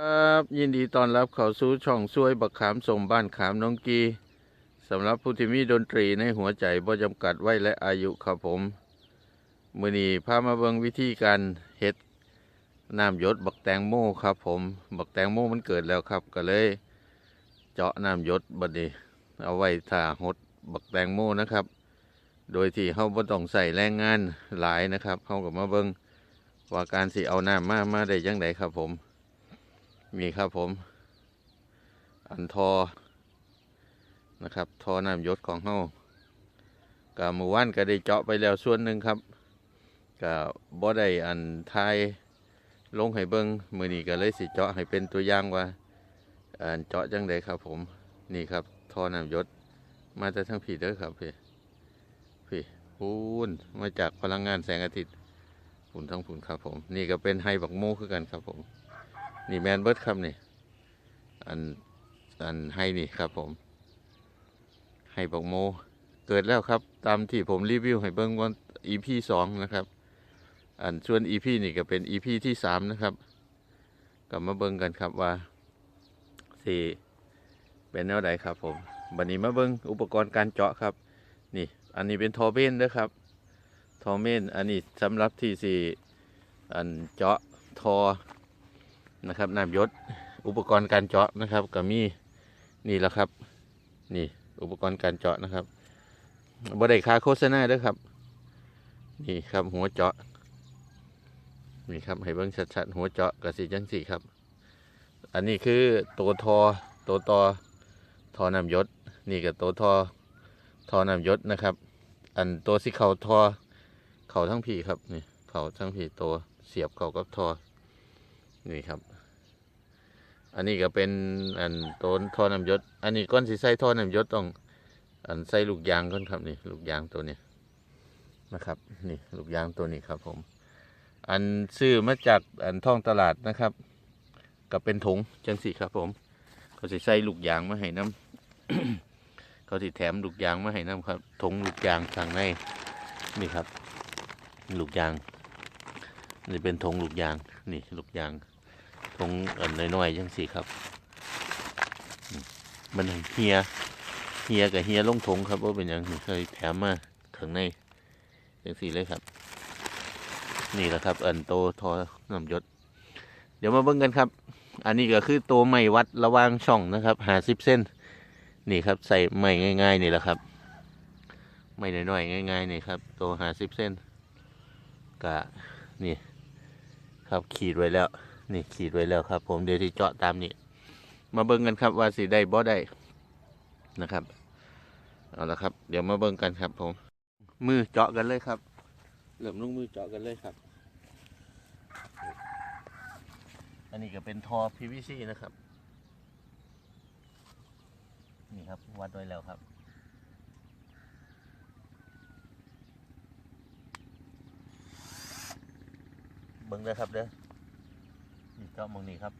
ครับยินดีต้อนรับเข้าสู่ช่องซวยบักขามสมบ้านขามน้องกีสำหรับผู้ที่มีดนตรีในหัวใจบ่จำกัดไว้และอายุครับผม มือนี้พามาเบิ่งวิธีการเฮ็ดน้ำหยศบักแตงโมครับผม บักแตงโมมันเกิดแล้วครับ ก็เลย เจาะน้ำหยศบัดนี้ เอาไว้ถ่าหดบักแตงโมนะครับ โดยที่เฮาบ่ต้องใส่แรงงานหลายนะครับเฮาก็มาเบิ่งว่าการสิเอาน้ำมามาได้จังไดครับผม มีครับผม อันทอนะครับ ทอน้ำยศของเฮากะมือว่านก็ได้เจาะไปแล้วส่วนหนึ่งครับกะบ่ได้อันทายลงให้เบิงมือนี้ก็เลยสิเจาะให้เป็นตัวอย่างว่าอันเจาะจังไดครับ ผมนี่ครับทอน้ำยศมาจากทั้งผีเด้อครับพี่พี่พูนมาจากพลังงานแสงอาทิตย์ผุนทั้งผุนครับผม นี่ก็เป็นไฮบักโมคือกันครับผม นี่แมนเบิร์ดครับนี่ อัน อันให้นี่ครับผม ให้บอกโม เกิดแล้วครับ ตามที่ผมรีวิวให้เบิ้งวัน EP สองนะครับ อันส่วน EP นี่ก็เป็น EP ที่สามนะครับกลับมาเบิ้งกันครับว่าสี่เป็นแนวใดครับผมบันนี้มาเบิ้งอุปกรณ์การเจาะครับ นี่ อันนี้เป็นทอเบนนะครับ ทอเมน อันนี้สำหรับที่สี่อันเจาะทอ นะครับน้ำยศอุปกรณ์การเจาะนะครับก็มีนี่แหละครับ นี่อุปกรณ์การเจาะนะครับบริค่าโฆษณาด้วยครับ นี่ครับหัวเจาะนี่ครับให้เบิ้งชัดๆหัวเจาะกับสีจังสีครับ อันนี้คือตัวทอตัวตอทอน้ำยศ นี่กับตัวทอทอน้ำยศนะครับ อันตัวสีเขาทอเขาทั้งผีครับนี่เขาทั้งผีตัวเสียบเขากับทอ นี่ครับ อันนี้ก็เป็นอันต้นท่อน้ำยศอันนี้ก้อนสีใส่ท่อน้ำยศต้อง อันใส่ลูกยางก้อนครับนี่ลูกยางตัวนี้นะครับ นี่ลูกยางตัวนี้ครับ ผม อันซื้อมาจากอันท่องตลาดนะครับก็เป็นถุงจังสีครับ ผม เขาสิใส่ลูกยางมาให้น้ำเขาสิแถมลูกยางมาให้น้ำครับถุงลูกยางทางในนี่ครับ ลูกยางนี่เป็นธงลูกยาง นี่ลูกยางธงอันน้อยๆจังสี่ครับ มันเฮียเฮียกับเฮียลงธงครับว่าเป็นหยังนี่เคยแถมมาข้างในจังสี่เลยครับ นี่แหละครับ อันโตทอน้ำยศเดี๋ยวมาเบิ่งกันครับ อันนี้ก็คือตัวไม้วัดระว่างช่องนะครับหาสิบเส้น นี่ครับใส่ไม้ง่าย ๆ นี่แหละครับไม้น้อยๆง่ายๆนี่ครับตัวหาสิบเส้นกะนี่ ครับขีดไว้แล้ว นี่ขีดไว้แล้วครับ ผมเดี๋ยวที่เจาะตามนี้มาเบิ่งกันครับว่าสีได้บ่ได้นะครับเอาละครับ เดี๋ยวมาเบิ่งกันครับ ผม มือเจาะกันเลยครับเริ่มลงมือเจาะกันเลยครับ อันนี้ก็เป็นทอ PVC นะครับ นี่ครับวัดไว้แล้วครับ บิ่งเลยครับเด้อนี่เจาะมองนี้ครับ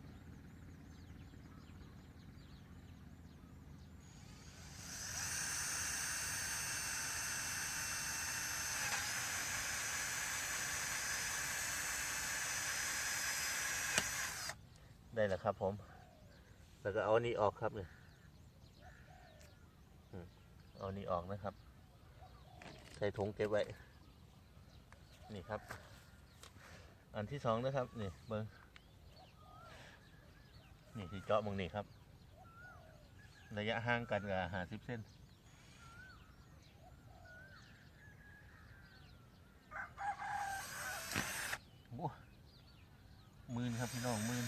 ได้แล้วครับผม แล้วก็เอานี้ออกครับเนี่ยเอานนี้ออกนะครับ ใส่ถุงเก็บไว้ นี่ครับ อันที่สองนะครับนี่เบิ้งนี่ที่เจาะมองนี่ครับ ระยะห่างกันกับหาสิบเส้น โอ้หมื่นครับพี่น้องหมื่น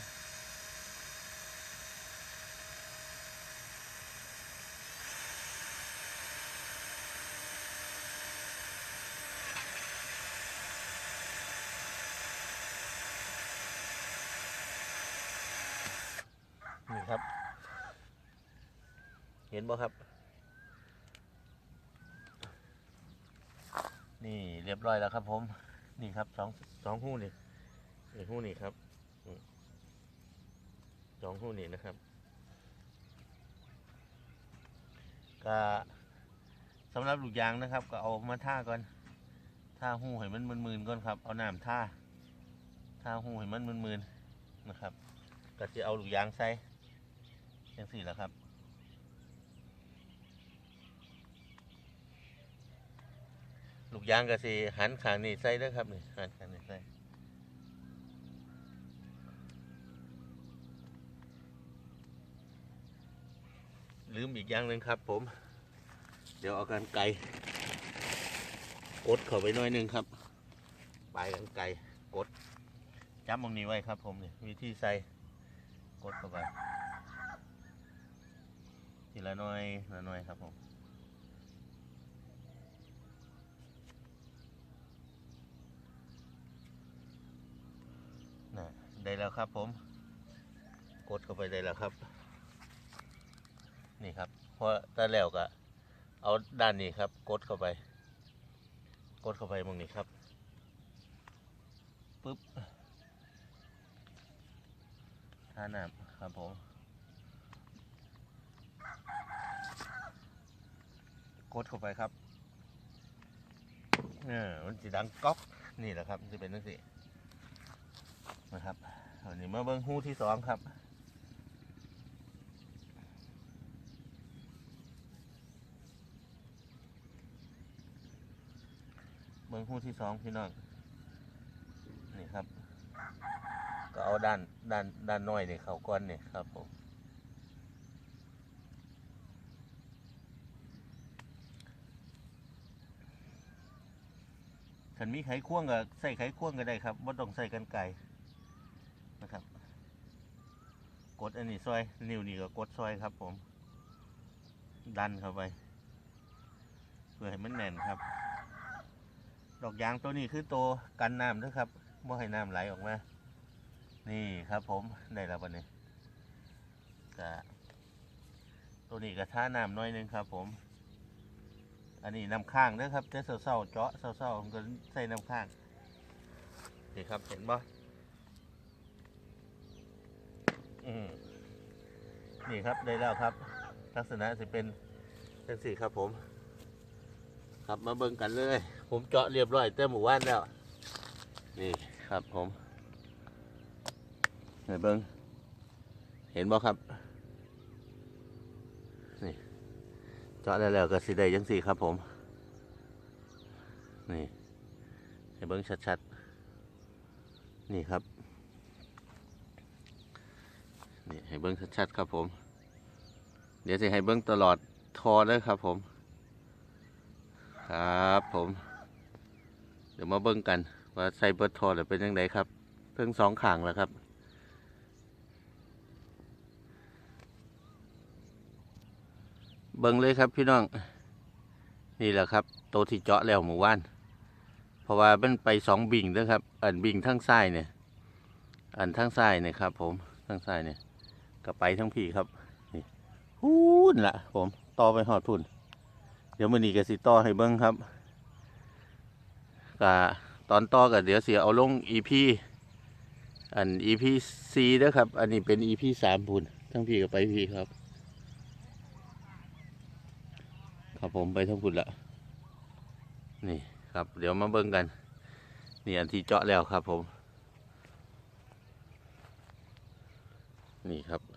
นี่ครับ เห็นบ่ครับ นี่เรียบร้อยแล้วครับ ผม นี่ครับสองสองหูนี่นี่หู้นี่ครับสองหู้นี่นะครับก็สำหรับลูกยางนะครับ ก็เอามาท่าก่อนท่าหู้ให้มันมึนๆก่อนครับ เอาน้ำท่าท่าหู้ให้มันมึนๆนะครับก็จะเอาลูกยางใส่ยังสี่แหละครับ ลูกยางก็สิหันขางนี่ใส่เด้อครับนี่หันขางนี่ใส่ลืมอีกอย่างหนึ่งครับ ผม เดี๋ยวเอากันไกลกดเข้าไปหน่อยหนึงครับปลายกันไกลกดจับมองนี้ไว้ครับ ผมนี่วิธีใส่กดเข้าไปทีละหน้อยละหน้อยครับผม นะได้แล้วครับผม กดเข้าไปได้แล้วครับ นี่ครับพราะถ้าแล้วก็เอาด้านนี้ครับ กดเข้าไป กดเข้าไปมองนี้ครับปึ๊บท่าน้ำครับผมกดเข้าไปครับ เออมันจะดังก๊อก นี่แหละครับจะเป็นนั่นสิ นะครับวันนี้มาเบิ้งหู้ที่สองครับเบิ้งหู้ที่สองพี่น้องนี่ครับ ก็เอาด้านด้านด้านน้อยนี่เขาก้อนนี่ครับผมขันมีไขควงก็ใส่ไขควงก็ได้ครับว่าต้องใส่กันไก่นะครับ ก ดอันนี้ซอย นิ้วนี่ก็กดซอยครับ ผม ดันเข้าไป เพื่อให้มันแน่นครับ ดอกยางตัวนี้คือตัวกันน้ำด้วยครับไม่ให้น้ำไหลออกมา นี่ครับ ผมได้แล้ววันนี้ก็ตัวนี้ก็ท่าน้ำน้อยหนึงครับ ผม อันนี้น้ำข้างเด้อครับแต่เศร้าๆเจาะเศร้าๆผมก็ใส่น้ำข้างนี่ครับเห็นบ่ อืมนี่ครับได้แล้วครับ ลักษณะจะเป็นจังสี่ครับผมครับมาเบิ่งกันเลย ผมเจาะเรียบร้อยเต้หมู่ว่านแล้ว นี่ครับผมไหนเบิ่งเห็นบ่ครับนี่เจาะแล้วแล้วก็สิได้จังสี่ครับผม นี่ให้เบิ้งชัดๆ นี่ครับ นี่ให้เบิ้งชัดๆครับผม เดี๋ยวจะให้เบิ้งตลอดทอเลยครับผม ครับผม เดี๋ยวมาเบิ้งกัน ว่าใส่เบิร์ดทอแล้วเป็นยังไงครับ เพิ่งสองขางแล้วครับเบิ่งเลยครับพี่น้อง นี่แหละครับโตที่เจาะแล้วหมู่ว่าน เพราะว่ามันไปสองบิ่งเด้อครับ อันบิ่งทั้งซ้ายเนี่ย อันทั้งซ้ายเนี่ยครับผมทั้งซ้ายเนี่ย ก็ไปทั้งพี่ครับนี่พูนละผมต่อไปหอดพุ่น เดี๋ยวมือนี้ก็สิต่อให้เบิ้งครับกะตอนต่อกับเดี๋ยวเสียเอาลง EP อัน EP 4เด้อครับ อันนี้เป็น EP 3พุ่นทั้งพี่กับไปพี่ครับ ครับผมไปทั้งพุ่นละนี่ครับ เดี๋ยวมาเบิ่งกันนี่อันที่เจาะแล้วครับผม นี่ครับ